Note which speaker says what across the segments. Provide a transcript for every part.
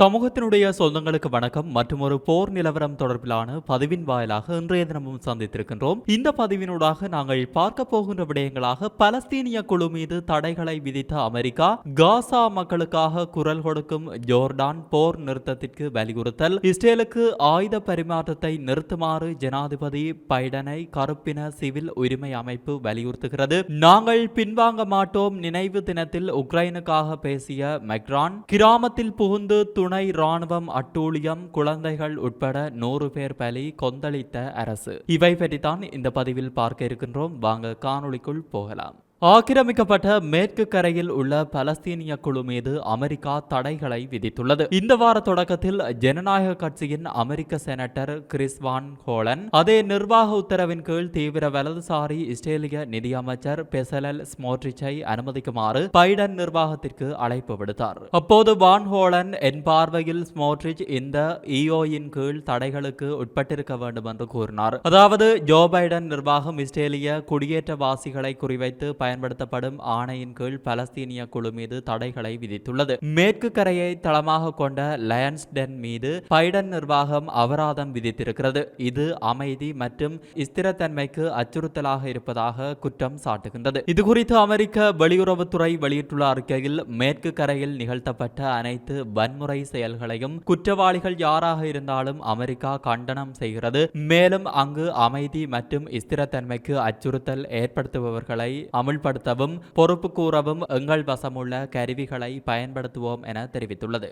Speaker 1: சமூகத்தினுடைய சொந்தங்களுக்கு வணக்கம் மற்றும் ஒரு போர் நிலவரம் தொடர்பிலான பதிவின் வாயிலாக இன்றைய தினமும் சந்தித்திருக்கின்றோம். இந்த பதிவினூடாக நாங்கள் பார்க்க போகின்ற விடயங்களாக பலஸ்தீனிய குழு மீது தடைகளை விதித்த அமெரிக்கா காசா மக்களுக்காக குரல் கொடுக்கும் ஜோர்டான் போர் நிறுத்தத்திற்கு வலியுறுத்தல் இஸ்ரேலுக்கு ஆயுத பரிமாற்றத்தை நிறுத்துமாறு ஜனாதிபதி பைடனை கருப்பின சிவில் உரிமை அமைப்பு வலியுறுத்துகிறது. நாங்கள் பின்வாங்க மாட்டோம் நினைவு தினத்தில் உக்ரைனுக்காக பேசிய மெக்ரான் கிராமத்தில் புகுந்து துணை ராணுவம் அட்டூழியம் குழந்தைகள் உட்பட நூறு பேர் பலி கொந்தளித்த அரசு. இவை பற்றித்தான் இந்த பதிவில் பார்க்க இருக்கின்றோம். வாங்க காணொளிக்குள் போகலாம். ஆக்கிரமிக்கப்பட்ட மேற்கு கரையில் உள்ள பலஸ்தீனிய குழு மீது அமெரிக்கா தடைகளை விதித்துள்ளது. இந்த வார தொடக்கத்தில் ஜனநாயக கட்சியின் அமெரிக்க செனட்டர் கிறிஸ் வான் ஹோலன் அதே நிர்வாக உத்தரவின் கீழ் தீவிர வலதுசாரி இஸ்ரேலிய நிதியமைச்சர் பெசலல் ஸ்மோட்ரிச்சை அனுமதிக்குமாறு பைடன் நிர்வாகத்திற்கு அழைப்பு விடுத்தார். அப்போது வான் ஹோலன் என் பார்வையில் ஸ்மோட்ரிச் இந்த இஓயின் கீழ் தடைகளுக்கு உட்பட்டிருக்க வேண்டும் என்று கூறினார். அதாவது ஜோ பைடன் நிர்வாகம் இஸ்ரேலிய குடியேற்றவாசிகளை குறிவைத்து பயன்படுத்தப்படும் ஆணையின் கீழ் பலஸ்தீனிய குழு மீது தடைகளை விதித்துள்ளது. மேற்கு கரையை தளமாக கொண்ட லயன்ஸ் டென் மீது பைடன் நிர்வாகம் அபராதம் விதித்திருக்கிறது. இது அமைதி மற்றும் ஸ்திரத்தன்மைக்கு அச்சுறுத்தலாக இருப்பதாக குற்றம் சாட்டுகின்றது. இதுகுறித்து அமெரிக்க வெளியுறவுத்துறை வெளியிட்டுள்ள அறிக்கையில் மேற்கு கரையில் நிகழ்த்தப்பட்ட அனைத்து வன்முறை செயல்களையும் குற்றவாளிகள் யாராக இருந்தாலும் அமெரிக்கா கண்டனம் செய்கிறது. மேலும் அங்கு அமைதி மற்றும் ஸ்திரத்தன்மைக்கு அச்சுறுத்தல் ஏற்படுத்துபவர்களை அமுல் அமுல்படுத்தவும் பொறுப்பு கூறவும் எங்கள் வசமுள்ள கருவிகளை பயன்படுத்துவோம் என தெரிவித்துள்ளது.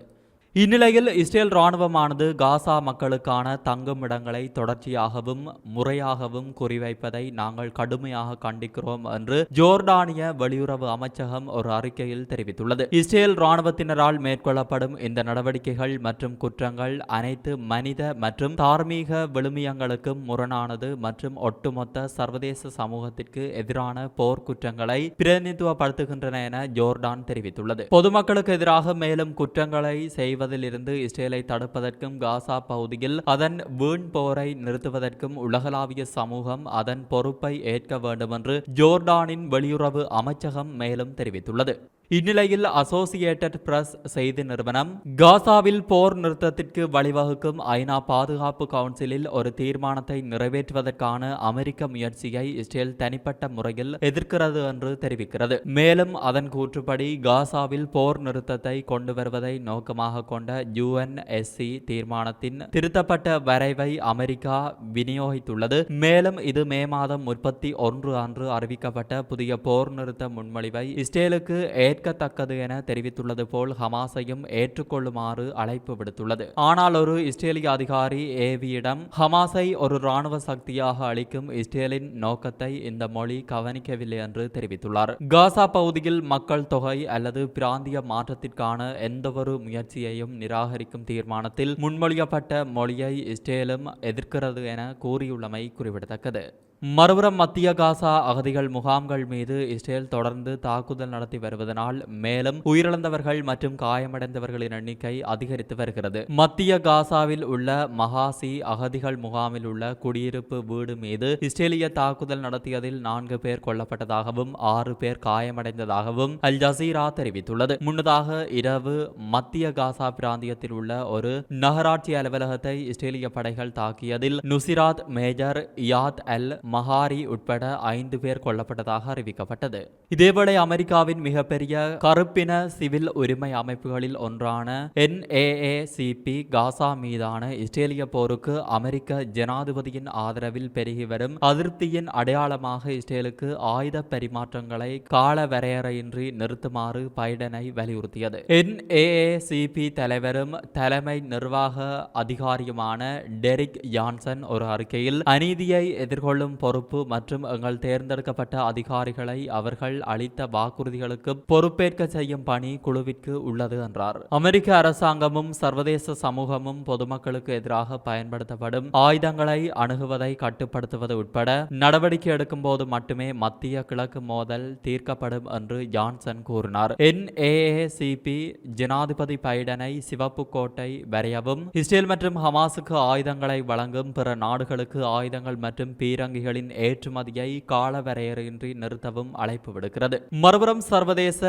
Speaker 1: இந்நிலையில் இஸ்ரேல் இராணுவமானது காசா மக்களுக்கான தங்கும் இடங்களை தொடர்ச்சியாகவும் முறையாகவும் குறிவைப்பதை நாங்கள் கடுமையாக கண்டிக்கிறோம் என்று ஜோர்டானிய வெளியுறவு அமைச்சகம் ஒரு அறிக்கையில் தெரிவித்துள்ளது. இஸ்ரேல் இராணுவத்தினரால் மேற்கொள்ளப்படும் இந்த நடவடிக்கைகள் மற்றும் குற்றங்கள் அனைத்து மனித மற்றும் தார்மீக விழுமியங்களுக்கும் முரணானது மற்றும் ஒட்டுமொத்த சர்வதேச சமூகத்திற்கு எதிரான போர் குற்றங்களை பிரதிநிதித்துவப்படுத்துகின்றன என ஜோர்டான் தெரிவித்துள்ளது. பொதுமக்களுக்கு எதிராக மேலும் குற்றங்களை செய்வதிலிருந்து இஸ்ரேலை தடுப்பதற்கும் காசா பகுதியில் அதன் வீண் போரை நிறுத்துவதற்கும் உலகளாவிய சமூகம் அதன் பொறுப்பை ஏற்க வேண்டும் என்று ஜோர்டானின் வெளியுறவு அமைச்சகம் மேலும் தெரிவித்துள்ளது. இந்நிலையில் அசோசியேட்டட் பிரஸ் செய்தி நிறுவனம் காசாவில் போர் நிறுத்தத்திற்கு வழிவகுக்கும் ஐநா பாதுகாப்பு கவுன்சிலில் ஒரு தீர்மானத்தை நிறைவேற்றுவதற்கான அமெரிக்க முயற்சியை இஸ்ரேல் தனிப்பட்ட முறையில் எதிர்க்கிறது என்று தெரிவிக்கிறது. மேலும் அதன் கூற்றுப்படி காசாவில் போர் நிறுத்தத்தை கொண்டு வருவதை நோக்கமாக கொண்ட யுஎன்எஸ்சி தீர்மானத்தின் திருத்தப்பட்ட வரைவை அமெரிக்கா விநியோகித்துள்ளது. மேலும் இது மே மாதம் முப்பத்தி ஒன்று அன்று அறிவிக்கப்பட்ட புதிய போர் நிறுத்த முன்மொழிவை இஸ்ரேலுக்கு ஏற்கத்தக்கது என தெரிவித்துள்ளது போல் ஹமாஸையும் ஏற்றுக்கொள்ளுமாறு அழைப்பு விடுத்துள்ளது. ஆனால் ஒரு இஸ்ரேலிய அதிகாரி ஏவியிடம் ஹமாஸை ஒரு இராணுவ சக்தியாக அளிக்கும் இஸ்ரேலின் நோக்கத்தை இந்த மொழி கவனிக்கவில்லை என்று தெரிவித்துள்ளார். காசா பகுதியில் மக்கள் தொகை அல்லது பிராந்திய மாற்றத்திற்கான எந்தவொரு முயற்சியையும் நிராகரிக்கும் தீர்மானத்தில் முன்மொழியப்பட்ட மொழியை இஸ்ரேலும் எதிர்க்கிறது என கூறியுள்ளமை குறிப்பிடத்தக்கது. மறுபுறம் மத்திய காசா அகதிகள் முகாம்கள் மீது இஸ்ரேல் தொடர்ந்து தாக்குதல் நடத்தி வருவதனால் மேலும் உயிரிழந்தவர்கள் மற்றும் காயமடைந்தவர்களின் எண்ணிக்கை அதிகரித்து வருகிறது. மத்திய காசாவில் உள்ள மகாசி அகதிகள் முகாமில் உள்ள குடியிருப்பு வீடு மீது இஸ்ரேலிய தாக்குதல் நடத்தியதில் நான்கு பேர் கொல்லப்பட்டதாகவும் ஆறு பேர் காயமடைந்ததாகவும் அல் ஜசீரா தெரிவித்துள்ளது. முன்னதாக இரவு மத்திய காசா பிராந்தியத்தில் உள்ள ஒரு நகராட்சி அலுவலகத்தை இஸ்ரேலிய படைகள் தாக்கியதில் நுசிராத் மேஜர் யாத் அல் மஹாரி உட்பட ஐந்து பேர் கொல்லப்பட்டதாக அறிவிக்கப்பட்டது. இதேவேளை அமெரிக்காவின் மிகப்பெரிய கருப்பின சிவில் உரிமை அமைப்புகளில் ஒன்றான என்ஏஏசிபி காசா மீதான இஸ்ரேலிய போருக்கு அமெரிக்க ஜனாதிபதியின் ஆதரவில் பெருகி வரும் அதிருப்தியின் அடையாளமாக இஸ்ரேலுக்கு ஆயுத பரிமாற்றங்களை கால வரையறையின்றி நிறுத்துமாறு பைடனை வலியுறுத்தியது. என்ஏஏசிபி தலைவரும் தலைமை நிர்வாக அதிகாரியுமான டெரிக் யான்சன் ஒரு அறிக்கையில் அநீதியை எதிர்கொள்ளும் பொறுப்பு மற்றும் எங்கள் தேர்ந்தெடுக்கப்பட்ட அதிகாரிகளை அவர்கள் அளித்த வாக்குறுதிகளுக்கு பொறுப்பேற்க செய்யும் பணி குழுவிற்கு உள்ளது என்றார். அமெரிக்க அரசாங்கமும் சர்வதேச சமூகமும் பொதுமக்களுக்கு எதிராக பயன்படுத்தப்படும் ஆயுதங்களை அணுகுவதை கட்டுப்படுத்துவது உட்பட நடவடிக்கை எடுக்கும் போது மட்டுமே மத்திய கிழக்கு மோதல் தீர்க்கப்படும் என்று ஜான்சன் கூறினார். என்ஏஏசிபி ஜனாதிபதி பைடனை சிவப்பு கோட்டை வரையவும் இஸ்ரேல் மற்றும் ஹமாஸுக்கு ஆயுதங்களை வழங்கும் பிற நாடுகளுக்கு ஆயுதங்கள் மற்றும் பீரங்கிகள் எண்ணெய்களின் ஏற்றுமதியை காலவரையறையின்றி நிறுத்தவும் அழைப்பு விடுக்கிறது. மறுபுறம் சர்வதேச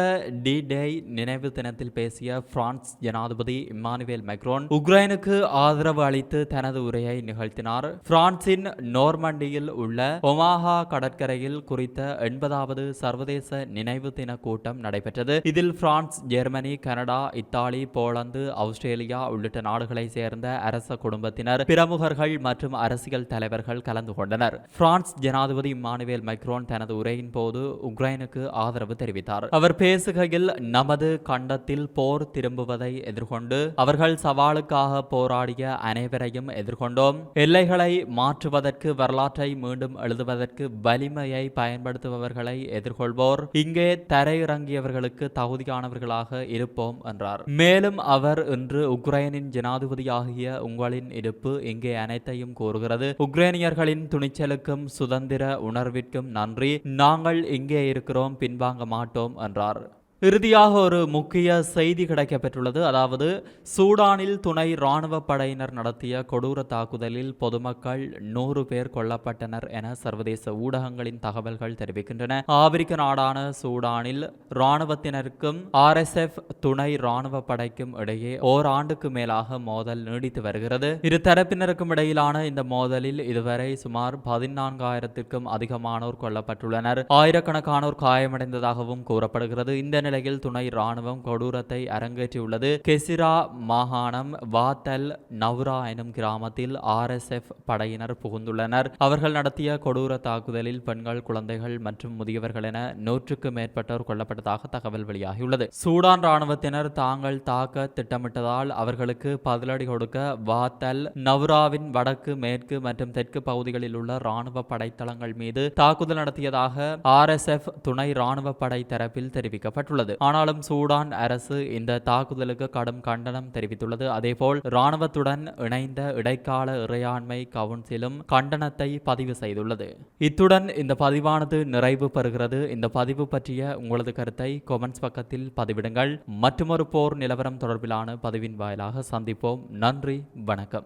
Speaker 1: டி டே நினைவு தினத்தில் பேசிய பிரான்ஸ் ஜனாதிபதி இம்மானுவேல் மைக்ரோன் உக்ரைனுக்கு ஆதரவு அளித்து தனது உரையை நிகழ்த்தினார். பிரான்சின் நோர்மண்டியில் உள்ள ஒமாஹா கடற்கரையில் குறித்த எண்பதாவது சர்வதேச நினைவு தின கூட்டம் நடைபெற்றது. இதில் France Germany Canada Italy Poland Australia உள்ளிட்ட நாடுகளை சேர்ந்த அரச குடும்பத்தினர் பிரமுகர்கள் மற்றும் அரசியல் தலைவர்கள் கலந்து கொண்டனர். பிரான்ஸ் ஜனாதிபதி மானுவேல் மைக்ரோன் தனது உரையின் போது உக்ரைனுக்கு ஆதரவு தெரிவித்தார். அவர் பேசுகையில் நமது கண்டத்தில் போர் திரும்புவதை எதிர்கொண்டு அவர்கள் சவாலுக்காக போராடிய அனைவரையும் எதிர்கொண்டோம். எல்லைகளை மாற்றுவதற்கு வரலாற்றை மீண்டும் எழுதுவதற்கு வலிமையை பயன்படுத்துபவர்களை எதிர்கொள்வோர். இங்கே தரையிறங்கியவர்களுக்கு தகுதியானவர்களாக இருப்போம் என்றார். மேலும் அவர் இன்று உக்ரைனின் ஜனாதிபதியாகிய உங்களின் இருப்பு இங்கே அனைத்தையும் கூறுகிறது. உக்ரைனியர்களின் துணிச்சலுக்கும் சுதந்திர உணர்விற்கும் நன்றி. நாங்கள் இங்கே இருக்கிறோம் பின்வாங்க மாட்டோம் என்றார். இறுதியாக ஒரு முக்கிய செய்தி கிடைக்கப்பெற்றுள்ளது. அதாவது சூடானில் துணை இராணுவ படையினர் நடத்திய கொடூர தாக்குதலில் பொதுமக்கள் நூறு பேர் கொல்லப்பட்டனர் என சர்வதேச ஊடகங்களின் தகவல்கள் தெரிவிக்கின்றன. ஆப்பிரிக்க நாடான சூடானில் இராணுவத்தினருக்கும் ஆர்எஸ்எஃப் துணை இராணுவ படைக்கும் இடையே ஓராண்டுக்கு மேலாக மோதல் நீடித்து வருகிறது. இரு தரப்பினருக்கும் இடையிலான இந்த மோதலில் இதுவரை சுமார் பதினான்காயிரத்திற்கும் அதிகமானோர் கொல்லப்பட்டுள்ளனர். ஆயிரக்கணக்கானோர் காயமடைந்ததாகவும் கூறப்படுகிறது. இந்த இந்நிலையில் துணை ராணுவம் கொடூரத்தை அரங்கேற்றியுள்ளது. கெசிரா மாகாணம் வாத்தல் நவ்ரா எனும் கிராமத்தில் ஆர்எஸ்எஃப் படையினர் புகுந்துள்ளனர். அவர்கள் நடத்திய கொடூர தாக்குதலில் பெண்கள் குழந்தைகள் மற்றும் முதியவர்கள் என நூற்றுக்கு மேற்பட்டோர் கொல்லப்பட்டதாக தகவல் வெளியாகியுள்ளது. சூடான் ராணுவத்தினர் தாங்கள் தாக்க திட்டமிட்டதால் அவர்களுக்கு பதிலடி கொடுக்க வாத்தல் நவ்ராவின் வடக்கு மேற்கு மற்றும் தெற்கு பகுதிகளில் உள்ள ராணுவ படைத்தளங்கள் மீது தாக்குதல் நடத்தியதாக ஆர்எஸ்எஃப் துணை ராணுவ படை தரப்பில் தெரிவிக்கப்பட்டுள்ளது. ஆனாலும் சூடான் அரசு இந்த தாக்குதலுக்கு கடும் கண்டனம் தெரிவித்துள்ளது. அதேபோல் இராணுவத்துடன் இணைந்த இடைக்கால இறையாண்மை கவுன்சிலும் கண்டனத்தை பதிவு செய்துள்ளது. இத்துடன் இந்த பதிவானது நிறைவு பெறுகிறது. இந்த பதிவு பற்றிய உங்களது கருத்தை கொமெண்ட்ஸ் பக்கத்தில் பதிவிடுங்கள். மற்றொரு போர் நிலவரம் தொடர்பிலான பதிவின் வாயிலாக சந்திப்போம். நன்றி வணக்கம்.